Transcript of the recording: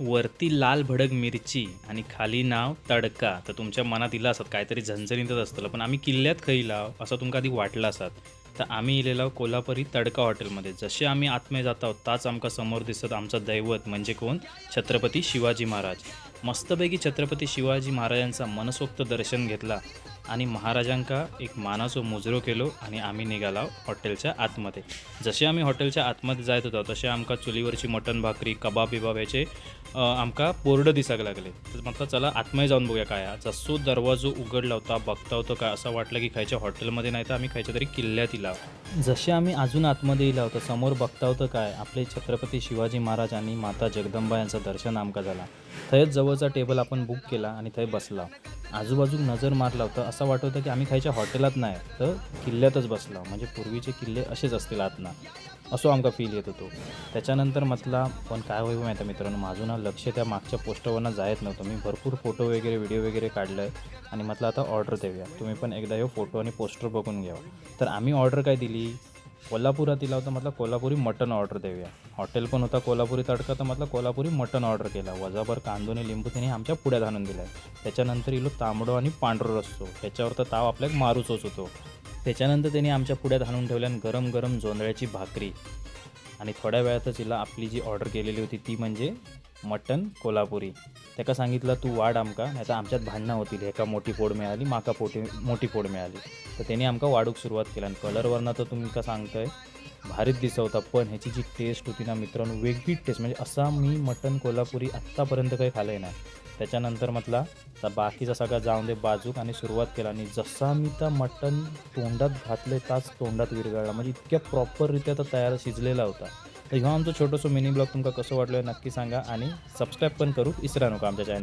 वरती लाल भडक मिरची आणि खाली नाव तडका. तर तुमच्या मनात इला असत काहीतरी झणझणीतच असतं. पण आम्ही किल्ल्यात खंय लाव असं तुमका आधी वाटलं असत. तर आम्ही इलेलो कोल्हापुरी तडका हॉटेलमध्ये. जसे आम्ही आत्मे जात आहोत ताच आमका समोर दिसत आमचं दैवत म्हणजे कोण? छत्रपती शिवाजी महाराज. मस्तपैकी छत्रपती शिवाजी महाराजांचा मनसोक्त दर्शन घेतला. आणि महाराजांका एक मानाचो मुजरो केलो आणि आम्ही निघालो हॉटेलच्या आतमध्ये. जसे आम्ही हॉटेलच्या आतमध्ये जायत होतो तसे आमका चुलीवरची मटण भाकरी कबाब बिबाब याचे आमकां आमका बोर्ड दिसाक लागले. तर म्हटलं चला आतमध्ये जाऊन बघूया काय जसो दरवाजो उघडला होता बघता होतो काय असं वाटलं की खायच्या हॉटेलमध्ये नाही तर आम्ही खायच्या तरी किल्ल्यात इला जसे आम्ही अजून आतमध्ये इला होतो समोर बघता होतं काय आपले छत्रपती शिवाजी महाराज आणि माता जगदंबा यांचं दर्शन आमका झाला. थंयच जवळचा टेबल आपण बुक केला आणि थंय बसला. आजूबाजूक नजर मारला होता असं वाटत होतं की आम्ही खायच्या हॉटेलात नाही तर किल्ल्यातच बसला म्हणजे पूर्वीचे किल्ले असेच असतील आतना. असो आमका फील येत होतो. त्याच्यानंतर म्हटला पण काय होईल माहिती आहे मित्रांनो माझं ना लक्ष त्या मागच्या पोस्टरवरनं जायत नव्हतं. मी भरपूर फोटो वगैरे व्हिडिओ वगैरे काढलं आहे आणि म्हटलं आता ऑर्डर देऊया. तुम्ही पण एकदा हे फोटो आणि पोस्टर बघून घ्या. तर आम्ही ऑर्डर काय दिली? कोल्हापुरात दिला होता म्हटलं कोल्हापुरी मटन ऑर्डर देऊया. हॉटेल पण होता कोल्हापुरी तडका तर म्हटलं कोल्हापुरी मटन ऑर्डर केला. वजाभर कांदोने लिंबू त्यांनी आमच्या पुढ्यात आणून दिला त्याच्यानंतर इलो तांबडो आणि पांढरो रस्तो त्याच्यावर तर ताव आपल्याक मारूचोच होतो. त्याच्यानंतर त्यांनी आमच्या पुढ्यात आणून ठेवल्यान गरम गरम जोंधळ्याची भाकरी. आणि थोड्या वेळातच हिला आपली जी ऑर्डर केलेली होती ती म्हणजे मटन कोल्हापुरी. त्याका सांगितलं तू वाढ आमका. नाही आमच्यात भांडणं होतील. एका मोठी फोड मिळाली माका पोटी मोठी फोड मिळाली. तर त्याने आमका वाढूक सुरुवात केली आणि कलरवरनं तर तुम्ही का सांगतोय? भारीत दिसवता पण ह्याची जी टेस्ट होती ना मित्रांनो वेगळी टेस्ट म्हणजे असा मी मटन कोल्हापुरी आत्तापर्यंत काही खाल्लं नाही. त्याच्यानंतर म्हटला तर बाकीचा सगळा जाऊन दे बाजूक. आणि सुरुवात केला. आणि जसा मी त्या मटन तोंडात घातले ताच तोंडात विरघळला. म्हणजे इतक्या प्रॉपररित्या तो तयार शिजलेला होता. तर ह्यो आमचं छोटंसं मिनी ब्लॉग तुमका कसं वाटलं नक्की सांगा आणि सबस्क्राईब पण करू इसरा नका आमच्या चॅनल